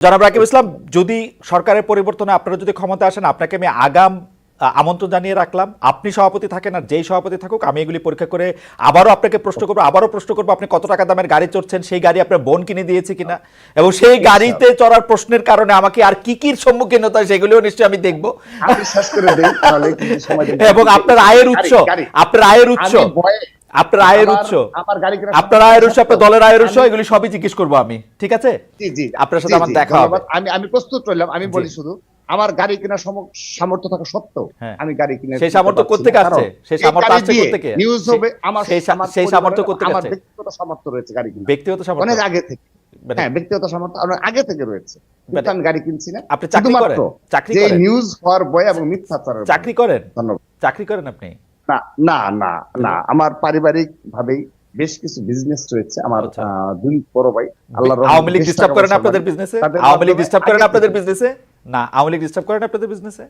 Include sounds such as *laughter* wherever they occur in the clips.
জনাব রাকিব ইসলাম যদি সরকারের পরিবর্তনে আপনারা যদি ক্ষমতা আসেন আপনাকে আমি আগাম আমন্ত্রণ জানিয়ে রাখলাম আপনি সভাপতি থাকেন আর যেই সভাপতি থাকুক আমি এগুলি পরীক্ষা করে আবারও আপনাকে প্রশ্ন করব আবারও প্রশ্ন করব আপনি কত টাকা দামের গাড়ি চড়ছেন সেই গাড়ি আপনার বোন কিনে দিয়েছে কিনা এবং সেই গাড়িতে চড়ার প্রশ্নের কারণে আমাকে আর কি কির সম্মুখীন হতে হয় সেগুলিও নিশ্চয়ই আমি দেখব। *laughs* এবং আপনার আয়ের উৎস। আপনার আয়ের উৎস আপনার আয়ের উৎস আমার গাড়ি কেনার আপনার আয়ের উৎস আপনার দলের আয়ের উৎস এগুলি সবই জিজ্ঞেস করব আমি ঠিক আছে জি, জি, আপনার সাথে আমার দেখা হবে। আমি আমি প্রস্তুত রইলাম আমি বলি শুধু আমার গাড়ি কেনার সামর্থ্য থাকা সত্ত্বেও হ্যাঁ। আমি গাড়ি কিনে সেই সামর্থ্য কোত্থেকে আসছে? সেই সামর্থ্য আসছে কোত্থেকে? নিউজ হবে আমার সেই সামর্থ্য কোত্থেকে আমার? ব্যক্তিগত সামর্থ্য রয়েছে গাড়ি কিনা ব্যক্তিগত সামর্থ্য অনেক আগে থেকে মানে- হ্যাঁ ব্যক্তিগত সামর্থ্য আগে থেকে রয়েছে কিন্তু মানে- আমি গাড়ি কিনছি না আপনি চাকরি করেন? চাকরি করেন? নিউজ হওয়ার বয় এবং মিথ্যাচারের। চাকরি করেন ধন্যবাদ চাকরি করেন আপনি না না না না। আমার পারিবারিক ভাবেই বেশ কিছু বিজনেস রয়েছে আমার আচ্ছা। দুই বড় ভাই আল্লাহর আওয়ামী লীগ ডিস্টার্ব করেন আপনাদের। বিজনেসে আওয়ামী লীগ ডিস্টার্ব করেন আপনাদের বিজনেসে না আওয়ামী লীগ ডিস্টার্ব করেন আপনাদের বিজনেসে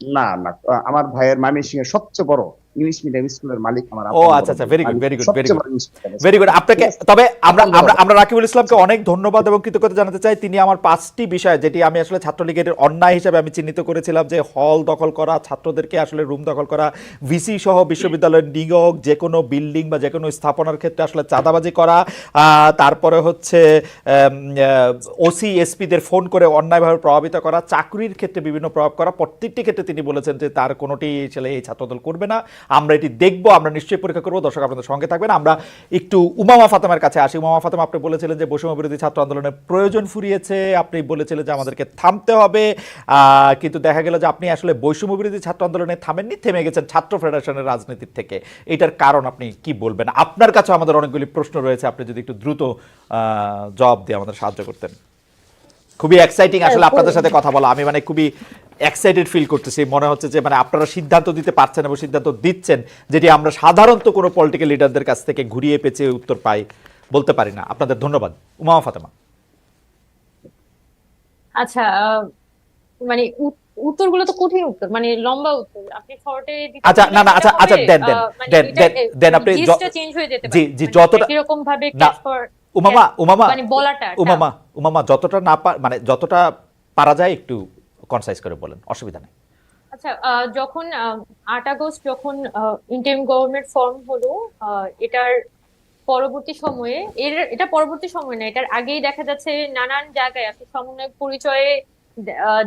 না না আমার ভাইয়ের মামি সিং এর সবচেয়ে বড় ইংলিশ মিডিয়াম স্কুলের মালিক আমার ও আচ্ছা আচ্ছা very good very good very good very good আপনাকে তবে আমরা আমরা আমরা রাকিবুল ইসলামকে অনেক ধন্যবাদ এবং কৃতজ্ঞতা জানাতে চাই। তিনি আমার পাঁচটি বিষয় যেটি আমি আসলে ছাত্রলীগের অন্যায় হিসেবে আমি চিহ্নিত করেছিলাম যে হল দখল করা ছাত্রদেরকে আসলে রুম দখল করা ভিসি সহ বিশ্ববিদ্যালয়ের নিয়োগ যে কোনো বিল্ডিং বা যে কোনো স্থাপনার ক্ষেত্রে আসলে চাঁদাবাজি করা আহ, তারপরে হচ্ছে ওসি এসপিদের ফোন করে অন্যায়ভাবে প্রভাবিত করা চাকরির ক্ষেত্রে বিভিন্ন প্রভাব করা প্রত্যেকটি ক্ষেত্রে তিনি বলেছেন যে তার কোনোটি ছেলে এই ছাত্রদল করবে না। আমরা এটি দেখব আমরা নিশ্চয়ই পরীক্ষা করব। দর্শক আপনাদের সঙ্গে থাকবেন। আমরা একটু উমামা ফাতেমার কাছে আসি। উমামা ফাতেমা আপনি বলেছিলেন যে বৈষম্য বিরোধী ছাত্র আন্দোলনের প্রয়োজন ফুরিয়েছে। আপনি বলেছিলেন যে আমাদেরকে থামতে হবে। কিন্তু দেখা গেল যে আপনি আসলে বৈষম্য বিরোধী ছাত্র আন্দোলনে থামেননি থেমে গেছেন ছাত্র ফেডারেশনের রাজনীতির থেকে। এটার কারণ আপনি কি বলবেন? আপনার কাছে আমাদের অনেকগুলি প্রশ্ন রয়েছে। আপনি যদি একটু দ্রুত আহ, জবাব দিয়ে আমাদের সাহায্য করতেন। খুবই এক্সাইটিং আসলে আপনাদের সাথে কথা বলা। আমি মানে খুবই এক্সাইটেড ফিল করতেছি মনে হচ্ছে যে মানে আপনারা সিদ্ধান্ত দিতে পারছেন এবং সিদ্ধান্ত দিচ্ছেন যেটি আমরা সাধারণত কোনো পলিটিক্যাল লিডারদের কাছ থেকে ঘুরিয়ে পেঁচে উত্তর পাই বলতে পারি না। আপনাদের ধন্যবাদ। উমা ফাতেমা। আচ্ছা মানে উত্তরগুলো তো কঠিন উত্তর মানে লম্বা উত্তর। আপনি শর্টে আচ্ছা, না, না, আচ্ছা, আচ্ছা, দেন, দেন, দেন, দেন, দেন, আপনি য- চেঞ্জ হয়ে যেতে জি, পারে। জি, মানে যতটা- এরকম ভাবে উমামা উমামা মানে বলাটা উমামা উমামা যতটা না মানে যতটা পারা যায় একটু কনসাইজ করে বলেন, অসুবিধা নেই। আচ্ছা যখন আট আগস্ট যখন ইন্টারিম গভর্নমেন্ট ফর্ম হলো এটার পরবর্তী সময়ে, এর, এটা পরবর্তী সময় না, এটার আগেই দেখা যাচ্ছে নানান জায়গায় আসলে সমন্বয়ক পরিচয়ে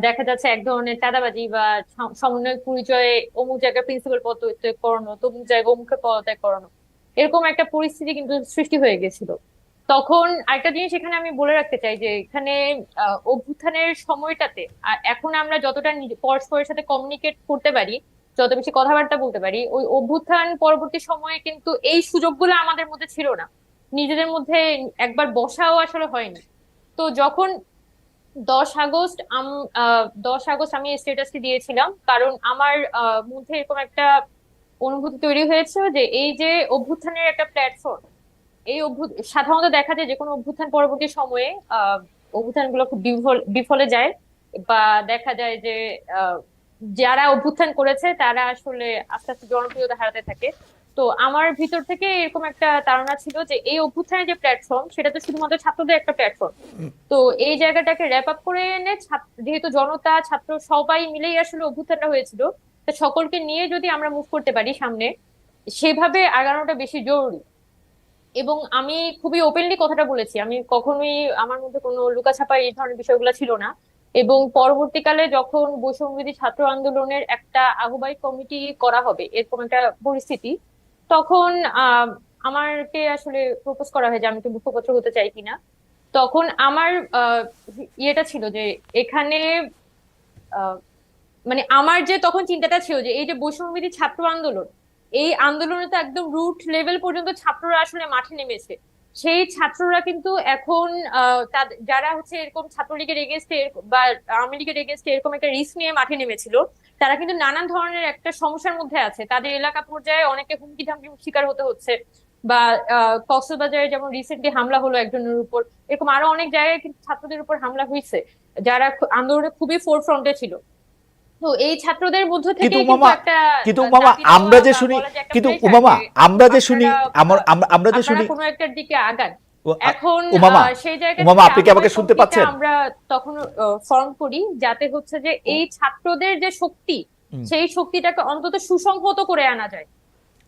দেখা যাচ্ছে এক ধরনের চাঁদাবাজি বা সম- সমন্বয়ক পরিচয়ে অমুক জায়গায় প্রিন্সিপাল পদত্যাগ করানো, তমুক জায়গায় অমুকে পদত্যাগ করানো, এরকম একটা পরিস্থিতি কিন্তু সৃষ্টি হয়ে গেছিল। তখন আরেকটা জিনিস এখানে আমি বলে রাখতে চাই যে এখানে অভ্যুত্থানের সময়টাতে এখন আমরা যতটা পরস্পরের সাথে কমিউনিকেট করতে পারি, যত বেশি কথাবার্তা বলতে পারি, ওই অভ্যুত্থান পরবর্তী সময়ে কিন্তু এই সুযোগগুলো আমাদের মধ্যে ছিল না। নিজেদের মধ্যে একবার বসাও আসলে হয়নি। তো যখন দশ আগস্ট দশ আগস্ট আমি স্ট্যাটাসটি দিয়েছিলাম, কারণ আমার মধ্যে এরকম একটা অনুভূতি তৈরি হয়েছে যে এই যে অভ্যুত্থানের একটা প্ল্যাটফর্ম এই অভ্যুত সাধারণত দেখা যায় যে কোনো অভ্যুত্থান পরবর্তী সময়ে আহ অভ্যুত্থানগুলো খুব বিফল বিফলে যায় বা দেখা যায় যে আহ, যারা অভ্যুত্থান করেছে তারা আসলে আস্তে আস্তে জনপ্রিয়তা হারাতে থাকে। তো আমার ভিতর থেকে এরকম একটা ধারণা ছিল যে এই অভ্যুত্থানের যে প্ল্যাটফর্ম সেটা তো শুধুমাত্র ছাত্রদের একটা প্ল্যাটফর্ম তো এই জায়গাটাকে র্যাপ আপ করে এনে ছাত্র- যেহেতু জনতা ছাত্র সবাই মিলেই আসলে অভ্যুত্থানটা হয়েছিল তো সকলকে নিয়ে যদি আমরা মুভ করতে পারি সামনে সেভাবে আগানোটা বেশি জরুরি। এবং আমি খুবই ওপেনলি কথাটা বলেছি। আমি কখনোই আমার মধ্যে কোনো লুকাছাপা এই ধরনের বিষয়গুলো ছিল না। এবং পরবর্তীকালে যখন বৈষম্যবিধি ছাত্র আন্দোলনের একটা আহ্বায়ক কমিটি করা হবে, এরকম একটা পরিস্থিতি, তখন আমাকে আসলে প্রপোজ করা হয় যে আমি কি মুখপত্র হতে চাই কিনা। তখন আমার ইয়েটা ছিল যে এখানে মানে আমার যে তখন চিন্তাটা ছিল যে এই যে বৈষম্যবিধি ছাত্র আন্দোলন এই আন্দোলনে তো একদম রুট লেভেল পর্যন্ত ছাত্ররা আসলে মাঠে নেমেছে। সেই ছাত্ররা কিন্তু এখন যারা হচ্ছে এরকম ছাত্রলীগের এগেনস্টে বা আওয়ামী লীগের এগেনস্টে এরকম একটা রিস্ক নিয়ে মাঠে নেমেছিল, তারা কিন্তু নানান ধরনের একটা সমস্যার মধ্যে আছে। তাদের এলাকা পর্যায়ে অনেকে হুমকি ধামকি শিকার হতে হচ্ছে, বা কক্সবাজারে যেমন রিসেন্টলি হামলা হলো একজনের উপর, এরকম আরও অনেক জায়গায় কিন্তু ছাত্রদের উপর হামলা হয়েছে, যারা আন্দোলনে খুবই ফোর ফ্রন্টে ছিল। তো এই ছাত্রদের মধ্য থেকে কিন্তু একটা কিন্তু দেওয়া আমরা যে শুনি কিন্তু যে আমরা যে শুনি আমার আমরা- যে শুনি কোনো একটার দিকে আগান। এখন সেই জায়গা উমামা, আপনি কি আমাকে শুনতে পাচ্ছেন? আমরা তখন ফর্ম করি যাতে হচ্ছে যে এই ছাত্রদের যে শক্তি সেই শক্তিটাকে অন্তত সুসংহত করে আনা যায়।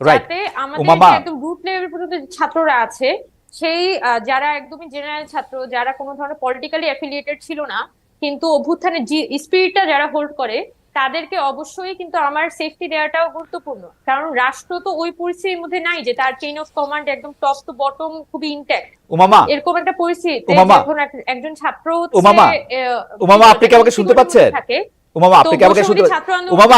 যাতে আমাদের। একদম রুট লেভেল পর্যন্ত যে ছাত্ররা আছে সেই যারা একদমই জেনারেল ছাত্র যারা কোনো ধরনের পলিটিক্যালি অ্যাফিলিয়েটেড ছিল না কিন্তু অভ্যুত্থানের স্পিরিটটা যারা হোল্ড করে তাদেরকে অবশ্যই কিন্তু আমার সেফটি দেওয়াটাও গুরুত্বপূর্ণ। কারণ রাষ্ট্র তো ওই পরিস্থিতির মধ্যে নাই যে তার চেইন অফ কমান্ড একদম টপ টু বটম খুবই ইনট্যাক্ট উমামা এরকম একটা পরিস্থিতি। যখন একজন ছাত্র। আহ, উমামা, আপনি কি আমাকে শুনতে পাচ্ছেন? উমামা তো আপনি কি আমাকে শুনতে উমামা,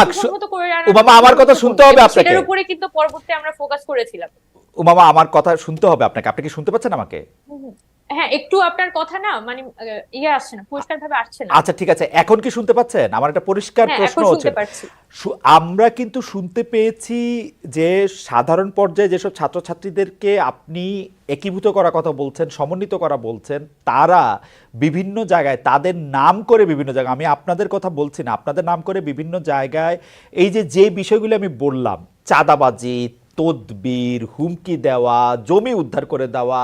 উমামা, আমার কথা শুনতে হবে আপনাকে। সেটার উপরে কিন্তু পরবর্তী আমরা ফোকাস করেছিলাম। উমামা আমার কথা শুনতে হবে আপনাকে। আপনি কি শুনতে পাচ্ছেন আমাকে? হ্যাঁ একটু আপনার কথা না মানে ইয়ে আসছে না পরিষ্কার ভাবে আসছে না। আচ্ছা ঠিক আছে এখন কি শুনতে পাচ্ছেন? আমার একটা পরিষ্কার হ্যাঁ প্রশ্ন হচ্ছে। আমরা কিন্তু শুনতে পেয়েছি যে সাধারণ পর্যায়ে যেসব ছাত্রছাত্রীদেরকে আপনি একীভূত করার কথা বলছেন সমন্বিত করা বলছেন তারা বিভিন্ন জায়গায় তাদের নাম করে বিভিন্ন জায়গায় আমি আপনাদের কথা বলছি না আপনাদের নাম করে বিভিন্ন জায়গায় এই যে যে বিষয়গুলো আমি বললাম চাঁদাবাজি তদবির হুমকি দেওয়া জমি উদ্ধার করে দেওয়া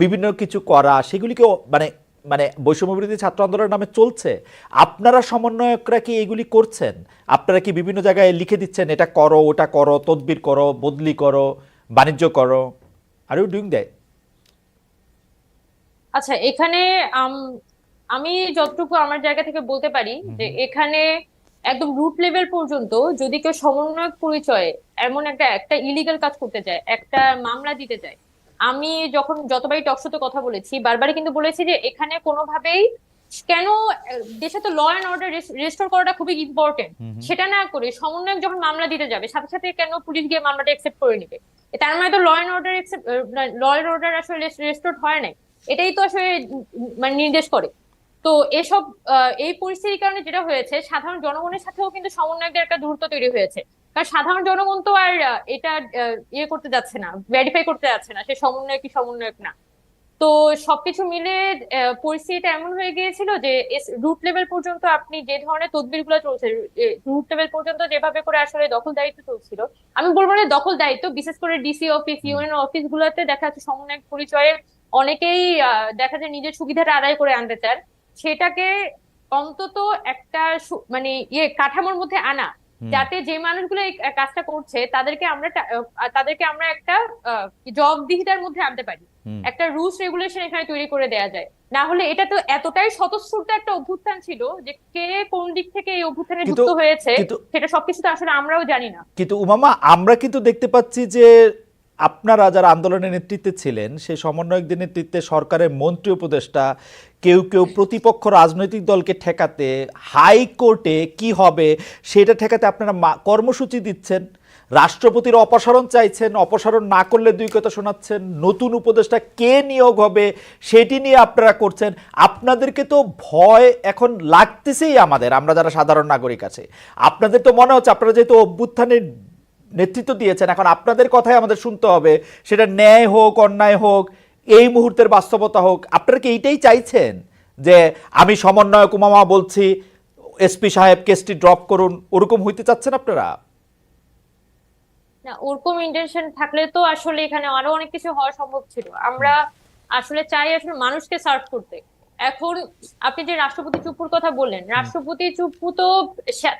বিভিন্ন কিছু করা সেগুলিকে মানে মানে বৈষম্য বিরোধী ছাত্র আন্দোলনের নামে চলছে। আপনারা সমন্বয়করা কি এগুলি করছেন? আপনারা কি বিভিন্ন জায়গায় লিখে দিচ্ছেন এটা করো ওটা করো তদবির করো বদলি করো বাণিজ্য করো আর ইউ ডুইং দ্যাট আচ্ছা এখানে আমি যতটুকু আমার জায়গা থেকে বলতে পারি যে এখানে একদম রুট লেভেল পর্যন্ত যদি কেউ সমন্বয়ক পরিচয়ে এমন একটা একটা ইলিগাল কাজ করতে চায় একটা মামলা দিতে চায় আমি যখন যতবারই টকশোতে কথা বলেছি বারবারই কিন্তু বলেছি যে এখানে কোনোভাবেই কেন দেশে তো ল অ্যান্ড অর্ডার রেস্টোর করাটা খুবই ইম্পর্টেন্ট সেটা না করে সমন্বয়ক যখন মামলা দিতে যাবে সাথে সাথে কেন পুলিশ গিয়ে মামলাটা একসেপ্ট করে নিবে? তার মানে তো law and order law and order আসলে রেস্টোর হয় নাই। এটাই তো আসলে মানে নির্দেশ করে। তো এসব এই পরিস্থিতির কারণে যেটা হয়েছে সাধারণ জনগণের সাথেও কিন্তু সমন্বয়কদের একটা দূরত্ব তৈরি হয়েছে। কারণ সাধারণ জনগণ তো আর এটা ইয়ে করতে যাচ্ছে না ভেরিফাই করতে যাচ্ছে না সে সমন্বয় কি সমন্বয়ক না। তো সবকিছু মিলে পরিস্থিতিটা এমন হয়ে গিয়েছিল যে রুট লেভেল পর্যন্ত আপনি যে ধরনের তদবিরগুলো চলছে রুট লেভেল পর্যন্ত যেভাবে করে আসলে দখল দায়িত্ব চলছিল আমি বলব না দখল দায়িত্ব বিশেষ করে ডিসি অফিস ইউএন অফিস গুলোতে দেখা যাচ্ছে সমন্বয়ক পরিচয়ে অনেকেই আহ, দেখা যায় নিজের সুবিধাটা আদায় করে আনতে চান। সেটাকে অন্তত একটা মানে ইয়ে কাঠামোর মধ্যে আনা। যাতে যে মানুষগুলো এই কাজটা করছে তাদেরকে আমরা তাদেরকে আমরা একটা জবাবদিহিতার মধ্যে আনতে পারি। একটা রুলস রেগুলেশন এখানে তৈরি করে দেয়া যায়। না হলে এটা তো এতটাই স্বতঃস্ফূর্ত একটা অভ্যুত্থান ছিল যে কে কোন দিক থেকে এই অভ্যুত্থানে যুক্ত হয়েছে সেটা সবকিছু তো আসলে আমরাও জানি না। কিন্তু উমামা আমরা কিন্তু দেখতে পাচ্ছি যে আপনারা যারা আন্দোলনের নেতৃত্বে ছিলেন, সেই সমন্বয়কদের নেতৃত্বে সরকারের মন্ত্রী উপদেষ্টা কেউ কেউ প্রতিপক্ষ রাজনৈতিক দলকে ঠেকাতে হাইকোর্টে কি হবে সেটা ঠেকাতে আপনারা কর্মসূচি দিচ্ছেন, রাষ্ট্রপতির অপসারণ চাইছেন, অপসারণ না করলে দুই কথা শোনাচ্ছেন, নতুন উপদেষ্টা কে নিয়োগ হবে সেটি নিয়ে আপনারা করছেন। আপনাদেরকে তো ভয় এখন লাগতেছেই আমাদের, আমরা যারা সাধারণ নাগরিক আছে। আপনাদের তো মনে হচ্ছে, আপনারা যেহেতু অভ্যুত্থানের নেতৃত্ব দিয়েছেন। এখন আপনাদের কথাই আমাদের শুনতে হবে, সেটা ন্যায় হোক, অন্যায় হোক, এই মুহূর্তের বাস্তবতা হোক, আপনারা কি এইটাই চাইছেন? যে আমি সমন্বয়ক উমামা বলছি এসপি সাহেব কেসটি ড্রপ করুন, ওরকম হইতে চাচ্ছেন আপনারা? না, ওরকম ইন্টেনশন থাকলে তো আসলে এখানে আরও অনেক কিছু হওয়া সম্ভব ছিল। আমরা আসলে চাই আসলে মানুষকে সার্ভ করতে। এখন আপনি যে রাষ্ট্রপতি চুপুর কথা বললেন রাষ্ট্রপতি চুপ্পু তো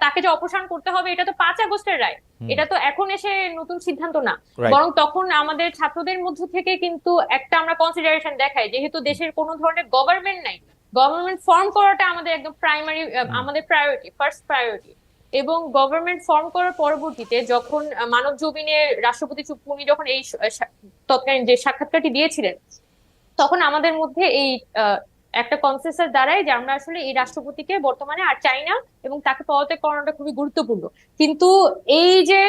তাকে যে অপসারণ করতে হবে এটা তো পাঁচ আগস্টের রায়। এটা তো এখন এসে নতুন সিদ্ধান্ত না। বরং তখন আমাদের ছাত্রদের মধ্য থেকে কিন্তু একটা আমরা কনসিডারেশন দেখাই যেহেতু দেশের কোনো ধরনের গভর্নমেন্ট নাই। গভর্নমেন্ট ফর্ম করাটা আমাদের একদম প্রাইমারি আমাদের প্রায়োরিটি ফার্স্ট প্রায়োরিটি এবং গভর্নমেন্ট ফর্ম করার পরবর্তীতে যখন মানব জমিনে রাষ্ট্রপতি চুপ্পু উনি যখন এই তৎকালীন যে সাক্ষাৎকারটি দিয়েছিলেন তখন আমাদের মধ্যে এই একটা কনসেন্সাস দাঁড়ায় যে আমরা আসলে এই রাষ্ট্রপতিকে বর্তমানে আর চাই না এবং তাকে পদত্যাগ করানোটা খুবই গুরুত্বপূর্ণ। কিন্তু এই যে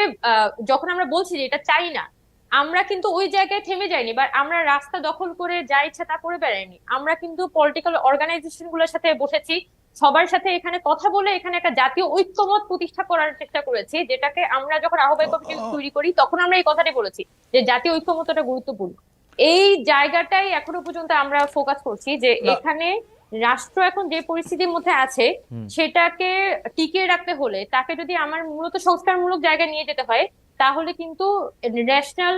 যখন আমরা বলছি যে এটা চাই না আমরা কিন্তু ওই জায়গায় থেমে যাইনি বা আমরা রাস্তা দখল করে যা ইচ্ছা তা করে বেড়াইনি। আমরা কিন্তু পলিটিক্যাল অর্গানাইজেশনগুলোর সাথে বসেছি সবার সাথে এখানে কথা বলে এখানে একটা জাতীয় ঐক্যমত প্রতিষ্ঠা করার চেষ্টা করেছি যেটাকে আমরা যখন আহ্বায়ক কমিটি তৈরি করি তখন আমরা এই কথাটাই বলেছি যে জাতীয় ঐক্যমতটা গুরুত্বপূর্ণ। এই জায়গাটাই এখনও পর্যন্ত আমরা ফোকাস করছি যে এখানে রাষ্ট্র এখন যে পরিস্থিতির মধ্যে আছে সেটাকে টিকিয়ে রাখতে হলে তাকে যদি আমার মূলত সংস্কারমূলক জায়গায় নিয়ে যেতে হয় তাহলে কিন্তু ন্যাশনাল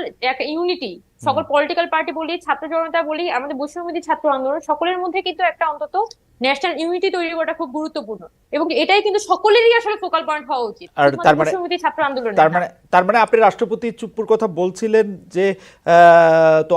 ইউনিটি সকল পলিটিক্যাল পার্টি বলি ছাত্র জনতা বলি আমাদের বৈষম্যবিধি ছাত্র আন্দোলন সকলের মধ্যে কিন্তু একটা অন্তত ন্যাশনাল ইউনিটি তৈরি করাটা খুব গুরুত্বপূর্ণ। এবং এটাই কিন্তু সকলেরই আসলে ফোকাল পয়েন্ট হওয়া উচিত আর তার মানে- ছাত্র আন্দোলন তার মানে তার মানে আপনি রাষ্ট্রপতি চুপ্পুর কথা বলছিলেন যে আহ, তো